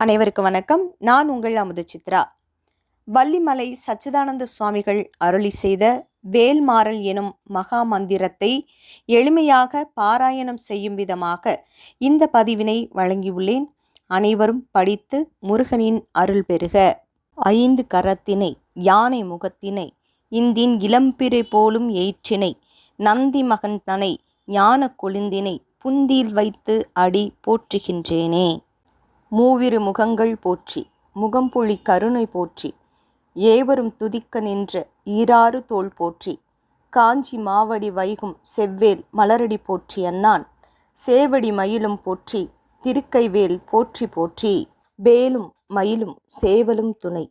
அனைவருக்கும் வணக்கம். நான் உங்கள் அமுத சித்ரா. வள்ளிமலை சச்சிதானந்த சுவாமிகள் அருளி செய்த வேல்மாறல் எனும் மகா மந்திரத்தை எளிமையாக பாராயணம் செய்யும் விதமாக இந்த பதிவினை வழங்கியுள்ளேன். அனைவரும் படித்து முருகனின் அருள் பெறுக. ஐந்து கரத்தினை யானை முகத்தினை இந்தின் இளம்பிறை போலும் எயிற்றினை நந்தி மகன் தனை ஞான கொழுந்தினை புந்தியில் வைத்து அடி போற்றுகின்றேனே. மூவிரு முகங்கள் போற்றி முகம்பொழி கருணை போற்றி ஏவரும் துதிக்க நின்ற ஈராறு தோள் போற்றி காஞ்சி மாவடி வைகும் செவ்வேல் மலரடி போற்றி அன்னான் சேவடி மயிலும் போற்றி திருக்கைவேல் போற்றி போற்றி. வேலும் மயிலும் சேவலும் துணை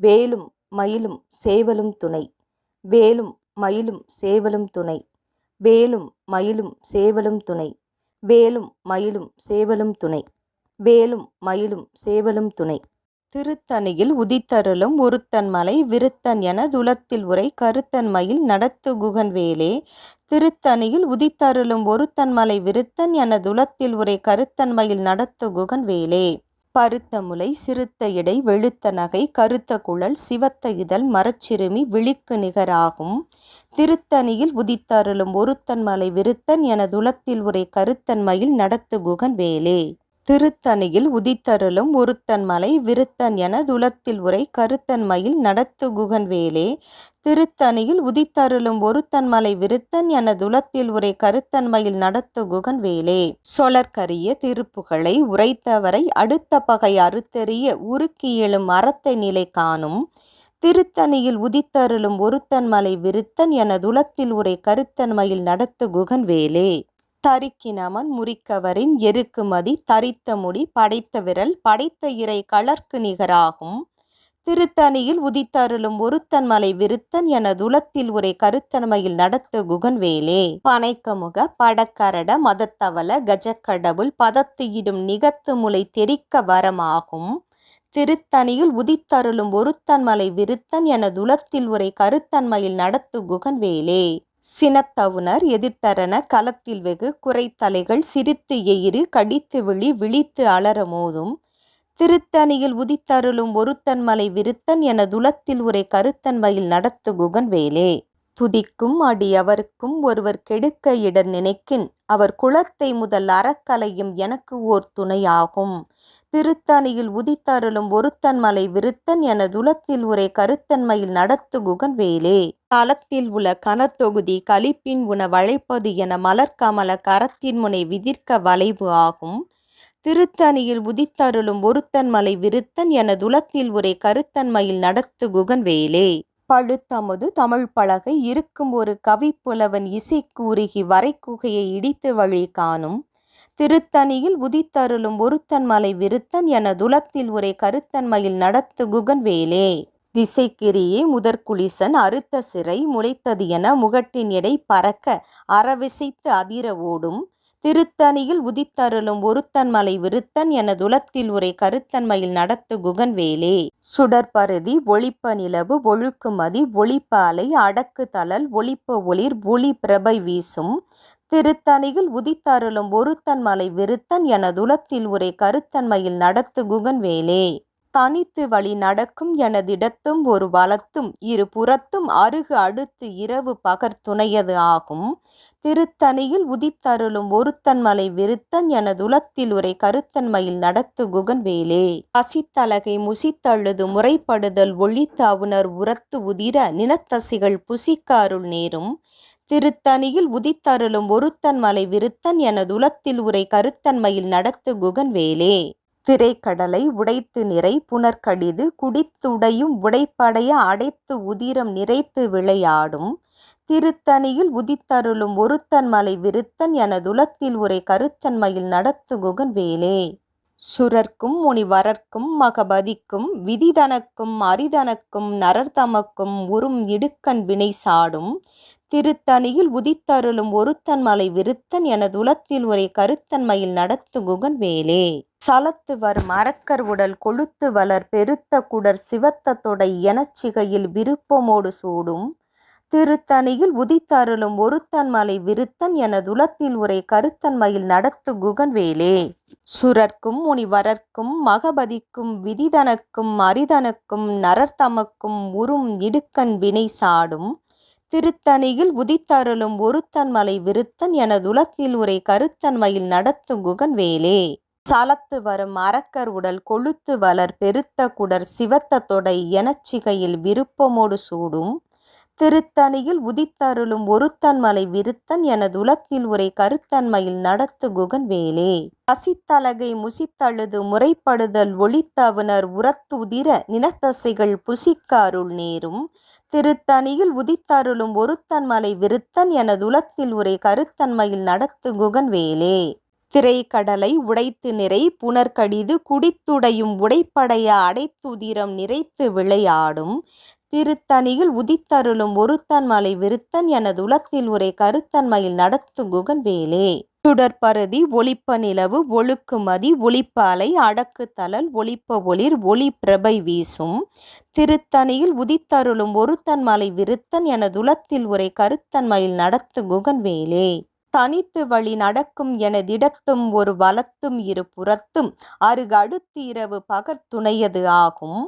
வேலும் மயிலும் சேவலும் துணை வேலும் மயிலும் சேவலும் துணை வேலும் மயிலும் சேவலும் துணை வேலும் மயிலும் சேவலும் துணை. வேலும் மயிலும் சேவலும் துணை. திருத்தணியில் உதித்தருளும் ஒருத்தன் மலை விருத்தன் என துலத்தில் உரை கருத்தன் மயில் நடத்து குகன் வேலே. திருத்தணியில் உதித்தருளும் ஒருத்தன் மலை விருத்தன் என துலத்தில் உரை கருத்தன் மயில் நடத்து குகன் வேலே. பருத்த முலை சிறுத்த இடை வெளுத்த நகை கருத்த குழல் சிவத்த இதழ் மரச்சிறுமி விழிக்கு நிகராகும். திருத்தணியில் உதித்தருளும் ஒருத்தன் மலை விருத்தன் என துலத்தில் உரை கருத்தன் மயில் நடத்து குகன் வேலே. திருத்தணியில் உதித்தருளும் ஒருத்தன் மலை விருத்தன் என துலத்தில் உரை கருத்தன் மயில் நடத்து குகன் வேலே. திருத்தணியில் உதித்தருளும் ஒருத்தன் மலை விருத்தன் என துலத்தில் உரை கருத்தன் மயில் நடத்து குகன் வேலே. சொலற்கரிய திருப்புகளை உரைத்தவரை அடுத்த பகை அறுத்தெறிய உருக்கி எழும் அறத்தை நிலை காணும். திருத்தணியில் உதித்தருளும் ஒருத்தன் மலை விருத்தன் என துலத்தில் உரை கருத்தன் மயில் நடத்து குகன் வேலே. தரிக்கினமன் முறிக்கவரின் எருக்குமதி தரித்த முடி படைத்த விரல் படைத்த இறை கலர்க்கு நிகராகும். திருத்தணியில் உதித்தருளும் ஒருத்தன் மலை விருத்தன் என துலத்தில் உரை கருத்தன்மையில் நடத்து குகன் வேலே பனைக்கமுக படக்கரட மதத்தவல கஜக்கடவுள் பதத்து இடும் நிகத்து முளை தெரிக்க வரமாகும். திருத்தணியில் உதித்தருளும் ஒருத்தன்மலை விருத்தன் என துலத்தில் உரை கருத்தன்மையில் நடத்து குகன் சினத்தவுனர் எதிர்த்தரன களத்தில் வெகு குறைத்தலைகள் சிரித்து எயிறு கடித்து விழி விழித்து அலற மோதும். திருத்தணியில் உதித்தருளும் ஒருத்தன் மலை விருத்தன் என துலத்தில் உரை கருத்தன்மையில் நடத்து குகன் வேலே. துதிக்கும் அடி அவருக்கும் ஒருவர் கெடுக்க இடர் நினைக்கின். அவர் குலத்தை முதல் அறக்கலையும் எனக்கு ஓர் துணையாகும். திருத்தணியில் உதித்தருளும் ஒருத்தன் மலை விருத்தன் என துலத்தில் உரை கருத்தன்மையில் நடத்து குகன் வேலே. தலத்தில் உள்ள கனத்தொகுதி கலிப்பின் உண வளைப்பது என மலர்கமல கரத்தின் முனை விதிர்க்க வளைவு ஆகும். திருத்தணியில் உதித்தருளும் ஒருத்தன் மலை விருத்தன் என துலத்தில் உரை கருத்தன்மையில் நடத்து குகன் வேலே பழுத்தமது தமிழ் பலகை இருக்கும் ஒரு கவிப்புலவன் இசைக்கு உருகி வரைக்குகையை இடித்து வழி காணும். திருத்தணியில் உதித்தருளும் ஒருத்தன் மலை விருத்தன் என துலத்தில் உரை கருத்தன்மையில் நடத்து குகன் வேலே திசைக்கிரியே முதற்குளிசன் அறுத்த சிறை முளைத்தது என முகட்டின் எடை பறக்க அறவிசைத்து அதிர ஓடும். திருத்தணியில் உதித்தருளும் ஒருத்தன் மலை விருத்தன் என துலத்தில் உரை கருத்தன்மையில் நடத்து குகன் வேலே சுடற்பருதி ஒளிப்ப நிலவு ஒழுக்குமதி ஒளிப்ப அலை அடக்கு தளல் ஒளிப்ப ஒளிர் ஒளி பிரபை வீசும். திருத்தணியில் உதித்தருளும் ஒருத்தன் மலை விருத்தன் எனதுலத்தில் உரை கருத்தன்மையில் நடத்து குகன் வேலே தனித்து வழி நடக்கும் எனதிடத்தும் ஒரு வலத்தும் இரு புறத்தும் அருகு அடுத்து இரவு பகர் துணையது ஆகும். திருத்தணியில் உதித்தருளும் ஒருத்தன் மலை விருத்தன் எனதுலத்தில் உரை கருத்தன்மையில் நடத்து குகன் வேலே பசித்தலகை முசித்தழுது முறைப்படுதல் ஒழித்த அவுணர் உரத்து உதிர நினத்தசிகள் புசிக்க அருள் நேரும். திருத்தணியில் உதித்தருளும் ஒருத்தன் மலை விருத்தன் எனதுலத்தில் உரை கருத்தன்மையில் நடத்து குகன் வேலே திரைக்கடலை உடைத்து நிறை புனர்கடிது குடித்துடையும் உடைப்படைய அடைத்து உதிரம் நிறைத்து விளையாடும். திருத்தணியில் உதித்தருளும் ஒருத்தன் மலை விருத்தன் எனதுலத்தில் உரை கருத்தன்மையில் நடத்து குகன் வேலே சுரர்க்கும் முனிவரர்க்கும் மகபதிக்கும் விதிதனக்கும் அரிதனக்கும் நரர்தமக்கும் உறும் இடுக்கண் வினை சாடும். திருத்தணியில் உதித்தருளும் ஒருத்தன் மலை விருத்தன் எனதுலத்தில் உரை கருத்தன்மையில் நடத்து குகன் வேலே சலத்து வரும் அரக்கர் உடல் கொழுத்து வளர் பெருத்த குடர் சிவத்த தொடை எனச்சிகையில் விருப்பமோடு சூடும். திருத்தணியில் உதித்தருளும் ஒருத்தன் மலை விருத்தன் எனதுலத்தில் உரை கருத்தன்மையில் நடத்து குகன் வேலே சுரர்க்கும் முனிவரர்க்கும் மகபதிக்கும் விதிதனக்கும் அரிதனக்கும் நரர்தமக்கும் உறும் இடுக்கண் வினை சாடும். திருத்தணியில் உதித்தருளும் ஒருத்தன் மலை விருத்தன் எனதுலத்தில் உரை கருத்தன்மையில் நடத்தும் குகன் வேலே. சலத்து வரும் அரக்கர் உடல் கொழுத்து வளர் பெருத்த குடர் சிவத்த தொடை எனச்சிகையில் விருப்பமோடு சூடும் திருத்தணியில் உதித்தருளும் ஒருத்தன்மலை விருத்தன் விருத்தன் எனதுலத்தில் உரை கருத்தன்மையில் நடத்து குகன் வேலே. பசித்தலகை முசித்தழுது முறைப்படுதல் ஒளித்தவுனர் உரத்துதிர நினத்தசைகள் புசிக்க அருள் நேரும். திருத்தணியில் உதித்தருளும் ஒருத்தன்மலை விருத்தன் விருத்தன் எனதுலத்தில் உரை கருத்தன்மையில் நடத்து குகன் வேலே. திரைக்கடலை உடைத்து நிறை புனர்கடிது குடித்துடையும் உடைப்படைய அடைத்துதிரம் நிறைத்து விளையாடும். திருத்தணியில் உதித்தருளும் ஒருத்தன் மலை விருத்தன் எனது உலத்தில் உரை கருத்தன்மையில் நடத்து குகன் வேலே சுடற்பருதி ஒளிப்ப நிலவு ஒழுக்குமதி ஒளிப்ப அலை அடக்கு தளல் ஒளிப்ப ஒளிர் ஒளி பிரபை வீசும். திருத்தணியில் உதித்தருளும் ஒருத்தன் மலை விருத்தன் எனதுலத்தில் உரை கருத்தன்மையில் நடத்து குகன் வேலே தனித்து வழி நடக்கும் எனதிடத்தும் ஒரு வலத்தும் இரு புறத்தும் அருகடுத்து இரவு பகற்துணையது ஆகும்.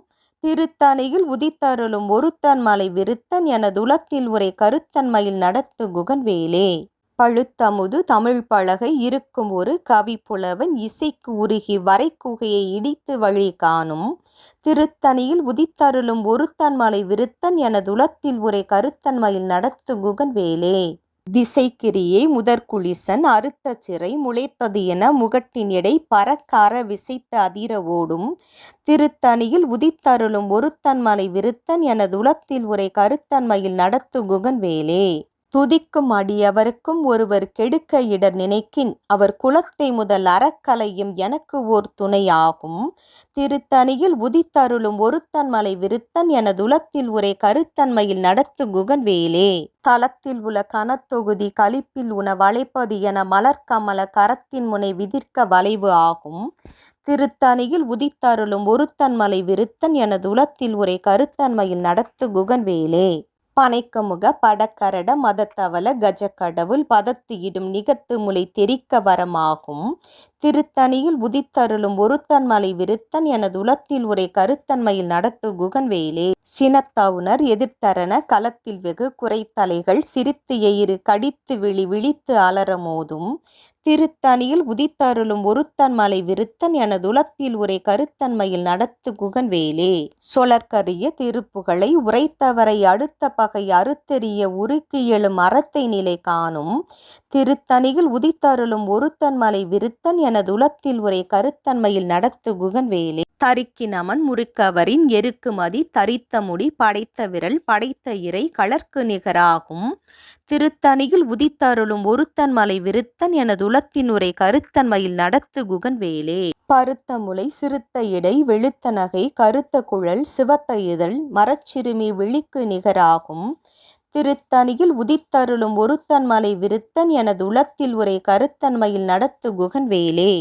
திருத்தணியில் உதித்தருளும் ஒருத்தன் மலை விருத்தன் எனதுலத்தில் உரை கருத்தன்மையில் நடத்து குகன்வேலே. பழுத்தமுது தமிழ் பலகை இருக்கும் ஒரு கவி புலவன் இசைக்கு உருகி வரைக்குகையை இடித்து வழி காணும். திருத்தணியில் உதித்தருளும் ஒருத்தன் மலை விருத்தன் எனதுலத்தில் உரை கருத்தன்மையில் நடத்து குகன்வேலே. திசைக்கிரியை முதற்குளிசன் அறுத்த சிறை முளைத்தது என முகட்டின் எடை பறக்கார விசைத்து அதிர ஓடும். திருத்தணியில் உதித்தருளும் ஒருத்தன்மலை விருத்தன் எனது உலத்தில் உரை கருத்தன்மையில் நடத்து குகன் வேலே. துதிக்கும் அடியவருக்கும் ஒருவர் கெடுக்க இடர் நினைக்கின். அவர் குலத்தை முதல் அறக்கலையும் எனக்கு ஓர் துணையாகும். திருத்தணியில் உதித்தருளும் ஒருத்தன் மலை விருத்தன் எனதுலத்தில் உரை கருத்தன்மையில் நடத்து குகன் வேலே தளத்தில் உள்ள கனத்தொகுதி கலிப்பில் உண வளைப்பது என மலர்கமல கரத்தின் முனை விதிர்க்க வளைவு ஆகும். திருத்தணியில் உதித்தருளும் ஒருத்தன்மலை விருத்தன் எனது உலத்தில் உரை கருத்தன்மையில் நடத்து குகன் வேலே பனைக்கமுக படக்கரட மதத்தவல கஜக்கடவுள் பதத்து இடும் நிகத்து முலை தெரிக்க வரமாகும். திருத்தணியில் உதித்தருளும் ஒருத்தன்மலை விருத்தன் எனது உலத்தில் உரை கருத்தன்மையில் நடத்து குகன் வேலே எதிர்த்தரன களத்தில் வெகு குறைத்தலைகள் சிரித்து எயிறு கடித்து விழி விழித்து அலற மோதும். திருத்தணியில் உதித்தருளும் ஒருத்தன் மலை விருத்தன் எனது உலத்தில் உரை கருத்தன்மையில் நடத்து குகன் வேலே சொலற்கரிய திருப்புகளை உரைத்தவரை அடுத்த பகை அறுத்தெறிய உருக்கி எழும் அறத்தை நிலை காணும். திருத்தணியில் உதித்தருளும் ஒருத்தன் மலை விருத்தன் தனது உலத்தில் ஒரே கருத்தன்மையில் நடத்து குகன் வேலே தரிக்கினமன் முறுக்கவரின் எருக்குமதி தரித்த முடி படைத்த விரல் படைத்த இறை களர்க்கு நிகராகும். திருத்தணியில் உதித்தருளும் ஒருத்தன் மலை விருத்தன் எனது உலத்தின் உரை கருத்தன்மையில் நடத்து குகன் வேலே பருத்த முலை சிறுத்த இடை வெளுத்த நகை கருத்த குழல் சிவத்த இதழ் மரச்சிறுமி விழிக்கு நிகராகும். திருத்தணியில் உதித்தருளும் ஒருத்தன்மலை விருத்தன் எனது உளத்தில் உரை கருத்தன்மையில் நடத்து குகன் வேலே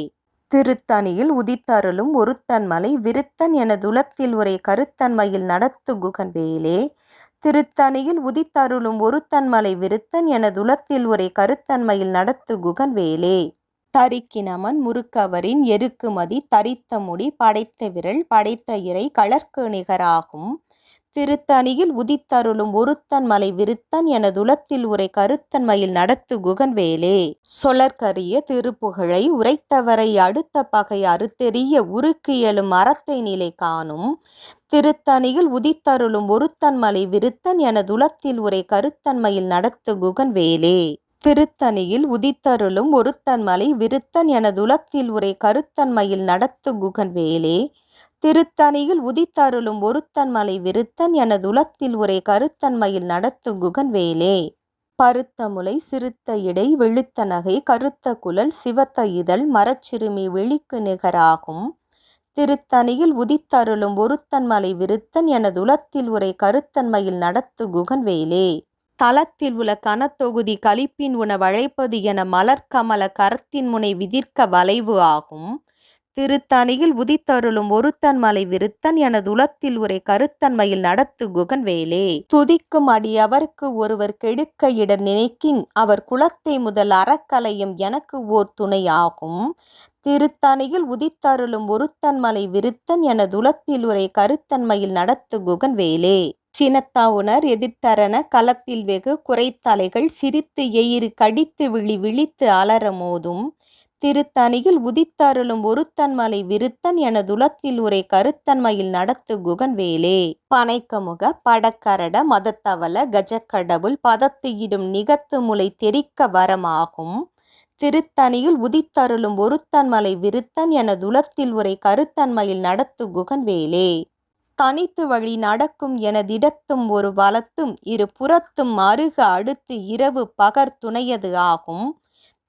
திருத்தணியில் உதித்தருளும் ஒருத்தன்மலை விருத்தன் எனது உலத்தில் உரை கருத்தன்மையில் நடத்து குகன் வேலே திருத்தணியில் உதித்தருளும் ஒருத்தன்மலை விருத்தன் எனது உலத்தில் உரை கருத்தன்மையில் நடத்து குகன் வேலே தரிக்கினமன் முறுக்கவரின் எருக்குமதி தரித்த முடி படைத்த விரல் படைத்த இறை கலர்க்கு நிகராகும். திருத்தணியில் உதித்தருளும் ஒருத்தன் மலை விருத்தன் எனதுலத்தில் உரை கருத்தன்மையில் நடத்து குகன் வேலே சொலற்கரிய திருப்புகழை உரைத்தவரை அடுத்த பகை அறுத்தெறிய உருக்கியலும் மரத்தை அறத்தை நிலை காணும். திருத்தணியில் உதித்தருளும் ஒருத்தன் மலை விருத்தன் எனதுலத்தில் உரை கருத்தன்மையில் நடத்து குகன் வேலே திருத்தணியில் உதித்தருளும் ஒருத்தன் மலை விருத்தன் எனதுலத்தில் உரை கருத்தன்மையில் நடத்து குகன் வேலே திருத்தணியில் உதித்தருளும் ஒருத்தன்மலை விருத்தன் எனது உலத்தில் உரை கருத்தன்மையில் நடத்து குகன் வேலே பருத்த முலை சிறுத்த இடை வெளுத்த நகை கருத்த குழல் சிவத்த இதழ் மரச்சிறுமி விழிக்கு நிகராகும். திருத்தணியில் உதித்தருளும் ஒருத்தன்மலை விருத்தன் எனது உலத்தில் உரை கருத்தன்மையில் நடத்து குகன் வேலே தளத்தில் உள்ள கனத்தொகுதி கலிப்பின் உணவழைப்பது என மலர்கமல கரத்தின் முனை விதிர்க்க வளைவு ஆகும். திருத்தணியில் உதித்தருளும் ஒருத்தன் மலை விருத்தன் எனது உலத்தில் உரை கருத்தன்மையில் நடத்து குகன் வேலே துதிக்கும் அடியவர்க்கு ஒருவர் கெடுக்க இடர் நினைக்கின் அவர் குலத்தை முதல் அறக்கலையும் எனக்கு ஓர் துணையாகும். திருத்தணியில் உதித்தருளும் ஒருத்தன் மலை விருத்தன் எனது உலத்தில் உரை கருத்தன்மையில் நடத்து குகன் வேலே சினத்தாவுணர் எதிர்த்தரன களத்தில் வெகு குறைத்தலைகள் சிரித்து எயிறு கடித்து விழி விழித்து அலற மோதும். திருத்தணியில் உதித்தருளும் ஒருத்தன்மலை விருத்தன் எனதுலத்தில் உரை கருத்தன்மையில் நடத்து குகன் வேலே பனைக்கமுக படக்கரட மதத்தவல கஜக்கடவுள் பதத்தியிடும் நிகத்து முலை தெரிக்க வரமாகும். திருத்தணியில் உதித்தருளும் ஒருத்தன்மலை விருத்தன் எனதுலத்தில் உரை கருத்தன்மையில் நடத்து குகன் வேலே தனித்து வழி நடக்கும் எனதிடத்தும் ஒரு வலத்தும் இரு புறத்தும் அருக அடுத்து இரவு பகர் துணையது ஆகும்.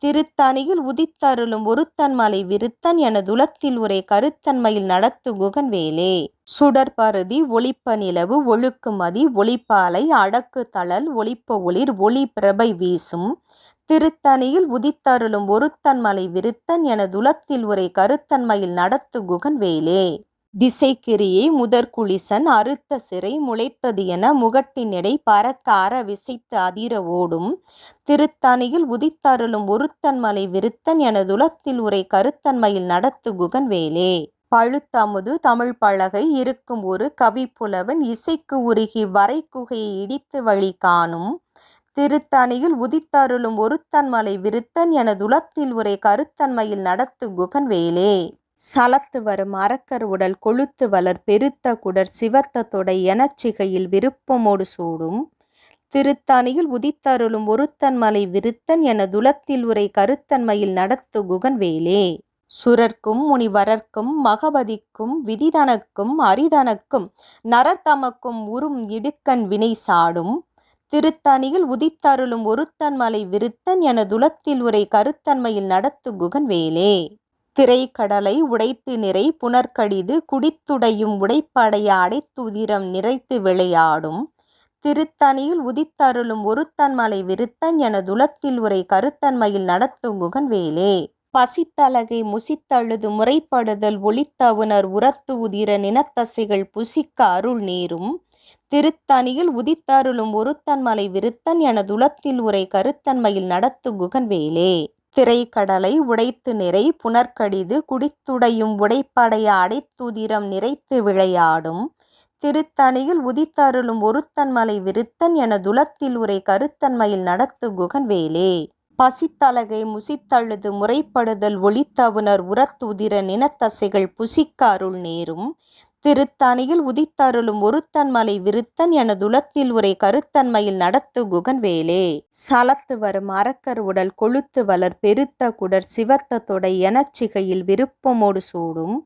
திருத்தணியில் உதித்தருளும் ஒருத்தன்மலை விருத்தன் எனதுலத்தில் உரை கருத்தன்மையில் நடத்து குகன் வேலே சுடற்பருதி ஒளிப்ப நிலவு ஒழுக்குமதி ஒளிப்பாலை அடக்கு தளல் ஒளிப்ப ஒளிர் ஒளி பிரபை வீசும். திருத்தணியில் உதித்தருளும் ஒருத்தன்மலை விருத்தன் எனதுலத்தில் உரை கருத்தன்மையில் நடத்து குகன் வேலே திசைக்கிரியை முதற்குளிசன் அறுத்த சிறை முளைத்தது என முகட்டினிடை பறக்க அற விசைத்து அதிர ஓடும். திருத்தணியில் உதித்தருளும் ஒருத்தன்மலை விருத்தன் எனதுலத்தில் உரை கருத்தன்மையில் நடத்து குகன் வேலே. பழுத்தமுது தமிழ் பலகை இருக்கும் ஒரு கவிப்புலவன் இசைக்கு உருகி வரை குகையை இடித்து வழி காணும். திருத்தணியில் உதித்தருளும் ஒருத்தன்மலை விருத்தன் எனதுலத்தில் உரை கருத்தன்மையில் நடத்து குகன் வேலே. சலத்து வரும் அரக்கர் உடல் கொழுத்து வளர் பெருத்த குடர் சிவத்த தொடை எனச்சிகையில் விருப்பமோடு சூடும். திருத்தணியில் உதித்தருளும் ஒருத்தன் மலை விருத்தன் என துலத்தில் உரை கருத்தன்மையில் நடத்து குகன் வேலே சுரர்க்கும் முனிவரர்க்கும் மகபதிக்கும் விதிதனக்கும் அரிதனக்கும் நரர்தமக்கும் உறும் இடுக்கண் வினை சாடும். திருத்தணியில் உதித்தருளும் ஒருத்தன் மலை விருத்தன் என துலத்தில் உரை கருத்தன்மையில் நடத்து குகன் வேலே திரைக்கடலை உடைத்து நிறை புனர்கடிது குடித்துடையும் உடைப்படைய அடைத்துதிரம் நிறைத்து விளையாடும். திருத்தணியில் உதித்தருளும் ஒருத்தன்மலை விருத்தன் என துலத்தில் உரை கருத்தன்மையில் நடத்தும் குகன் வேலே பசித்தலகை முசித்தழுது முறைப்படுதல் ஒளித்தவுணர் உரத்து உதிர நினத்தசைகள் புசிக்க அருள் நேரும். திருத்தணியில் உதித்தருளும் ஒருத்தன்மலை விருத்தன் என துலத்தில் உரை கருத்தன்மையில் நடத்து குகன் வேலே திரைக்கடலை உடைத்து நிறை புனர்கடிது குடித்துடையும் உடைப்படைய அடைத்துதிரம் நிறைத்து விளையாடும். திருத்தணியில் உதித்தருளும் ஒருத்தன்மலை விருத்தன் என துலத்தில் உரை கருத்தன்மையில் நடத்து குகன் வேலே பசித்தலகை முசித்தழுது முறைப்படுதல் ஒளித்தவுணர் உரத்துதிர நினத்தசைகள் புசிக்க அருள் நேரும். திருத்தானியில் உதித்தருளும் ஒருத்தன் மலை விருத்தன் எனதுலத்தில் உரை கருத்தன்மையில் நடத்து குகன் வேலே சலத்து வரும் அரக்கர் உடல் கொழுத்து வளர் பெருத்த குடர் சிவத்த தொடை எனச்சிகையில் விருப்பமோடு சூடும்.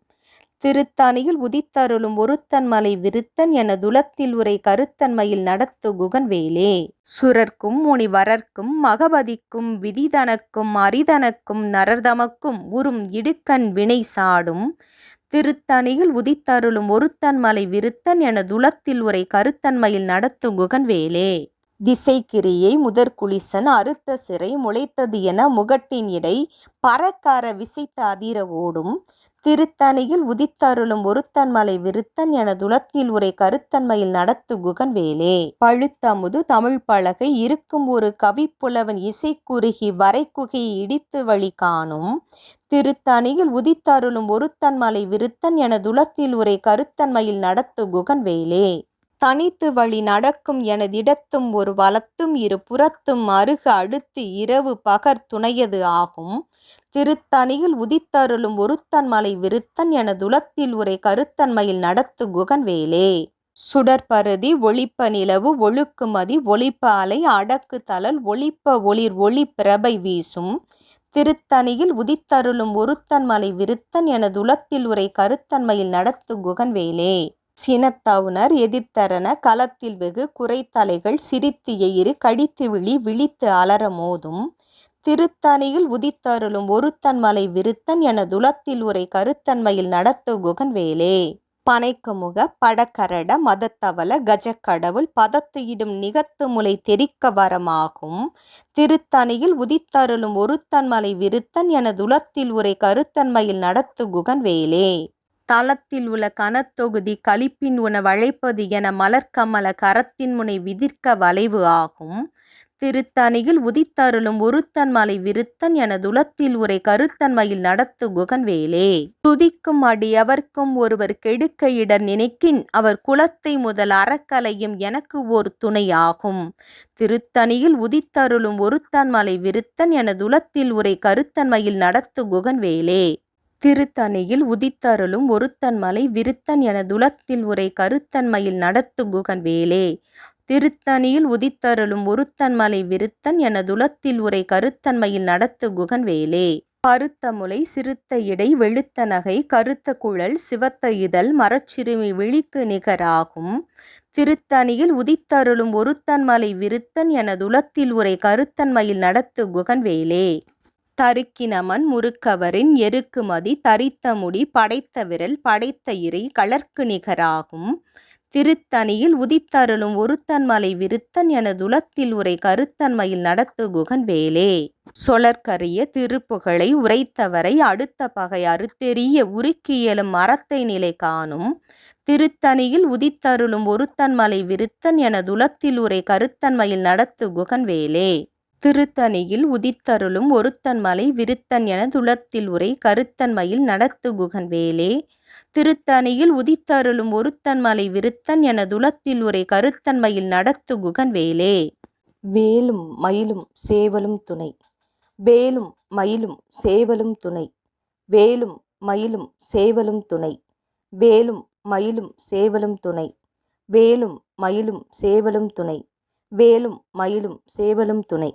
திருத்தானியில் உதித்தருளும் ஒருத்தன் மலை விருத்தன் என துலத்தில் உரை கருத்தன்மையில் நடத்து குகன் வேலே சுரர்க்கும் முனிவரர்க்கும் மகபதிக்கும் விதிதனக்கும் அரிதனக்கும் நரர்தமக்கும் உறும் இடுக்கண் வினை சாடும். திருத்தணியில் உதித்தருளும் ஒருத்தன் மலை விருத்தன் என துலத்தில் உரை கருத்தன்மையில் நடத்தும் குகன் வேலே திசைக்கிரியை முதற்குளிசன் அறுத்த சிறை முளைத்தது என முகட்டின் இடை பறக்கார விசைத்த அதிர ஓடும் திருத்தணியில் உதித்தருளும் ஒருத்தன் மலை விருத்தன் என துலத்தில் உரை கருத்தன்மையில் நடத்து குகன் வேலே பழுத்தமுது தமிழ் பலகை இருக்கும் ஒரு கவிப்புலவன் இசை குறுகி வரைக்குகையை இடித்து வழி காணும். திருத்தணியில் உதித்தருளும் ஒருத்தன் மலை விருத்தன் என துலத்தில் உரை கருத்தன்மையில் நடத்து குகன் வேலே தனித்து வழி நடக்கும் எனதிடத்தும் ஒரு வலத்தும் இரு புறத்தும் அருக அடுத்து இரவு பகர் துணையது ஆகும். திருத்தணியில் உதித்தருளும் ஒருத்தன் மலை விருத்தன் எனதுலத்தில் உரை கருத்தன்மையில் நடத்து குகன் வேலே. சுடற்பருதி ஒளிப்ப நிலவு ஒழுக்குமதி ஒளிப்ப அலை அடக்கு தளல் ஒளிப்ப ஒளிர் ஒளி பிரபை வீசும். திருத்தணியில் உதித்தருளும் ஒருத்தன் மலை விருத்தன் எனதுலத்தில் உரை கருத்தன்மையில் நடத்து குகன் வேலே. சினத்தவுணர் எதிர்த்தரன களத்தில் வெகு குறைத்தலைகள் சிரித்து எயிறு கடித்து விழி விழித்து அலற மோதும். திருத்தணியில் உதித்தருளும் ஒருத்தன்மலை விருத்தன் என துலத்தில் உரை கருத்தன்மையில் நடத்து குகன் வேலே பனைக்குமுக படக்கரட மதத்தவல கஜக்கடவுள் பதத்துயிடும் நிகத்து முலை தெரிக்க வரமாகும். திருத்தணியில் உதித்தருளும் ஒருத்தன்மலை விருத்தன் என துலத்தில் உரை கருத்தன்மையில் நடத்து குகன் வேலே தளத்தில் உள்ள கனத்தொகுதி கலிப்பின் உணவழைப்பது என மலர்க்கமல கரத்தின் முனை விதிர்க்க வளைவு ஆகும். திருத்தணியில் உதித்தருளும் ஒருத்தன் மலை விருத்தன் என துலத்தில் உரை கருத்தன்மையில் நடத்து குகன் வேலே துதிக்கும் அடியவர்க்கும் ஒருவர் கெடுக்க இடர் நினைக்கின் அவர் குலத்தை முதல் அறக்கலையும் எனக்கு ஓர் துணையாகும். திருத்தணியில் உதித்தருளும் ஒருத்தன் மலை விருத்தன் எனதுலத்தில் உரை கருத்தன்மையில் நடத்து குகன் வேலே திருத்தணியில் உதித்தருளும் ஒருத்தன் மலை விருத்தன் எனதுலத்தில் உரை கருத்தன்மையில் நடத்து குகன் வேலே. திருத்தணியில் உதித்தருளும் ஒருத்தன் மலை விருத்தன் எனதுலத்தில் உரை கருத்தன்மையில் நடத்து குகன் வேலே. பருத்த முலை சிறுத்த இடை வெளுத்த நகை கருத்த குழல் சிவத்த இதழ் மரச்சிறுமி விழிக்கு நிகராகும். திருத்தணியில் உதித்தருளும் ஒருத்தன் மலை விருத்தன் எனதுலத்தில் உரை கருத்தன்மையில் நடத்து குகன் வேலே. தருக்கினமன் முறுக்கவரின் எருக்குமதி தரித்த முடி படைத்த விரல் படைத்த இறை கலர்க்கு நிகராகும். திருத்தணியில் உதித்தருளும் ஒருத்தன் மலை விருத்தன் எனதுலத்தில் உரை கருத்தன்மையில் நடத்து குகன் வேலே. சொலற்கரிய திருப்புகழை உரைத்தவரை அடுத்த பகை அறுத்தெறிய உருக்கியலும் மரத்தை நிலை காணும். திருத்தணியில் உதித்தருளும் ஒருத்தன் மலை விருத்தன் எனதுலத்தில் உரை கருத்தன்மையில் நடத்து குகன் வேலே. திருத்தணியில் உதித்தருளும் ஒருத்தன் மலை விருத்தன் என துளத்தில் உரை கருத்தன்மையில் நடத்து குகன் வேலே. திருத்தணியில் உதித்தருளும் ஒருத்தன் மலை விருத்தன் என துளத்தில் உரை கருத்தன்மையில் நடத்து குகன் வேலே. வேலும் மயிலும் சேவலும் துணை. வேலும் மயிலும் சேவலும் துணை. வேலும் மயிலும் சேவலும் துணை. வேலும் மயிலும் சேவலும் துணை. வேலும் மயிலும் சேவலும் துணை. வேலும் மயிலும் சேவலும் துணை.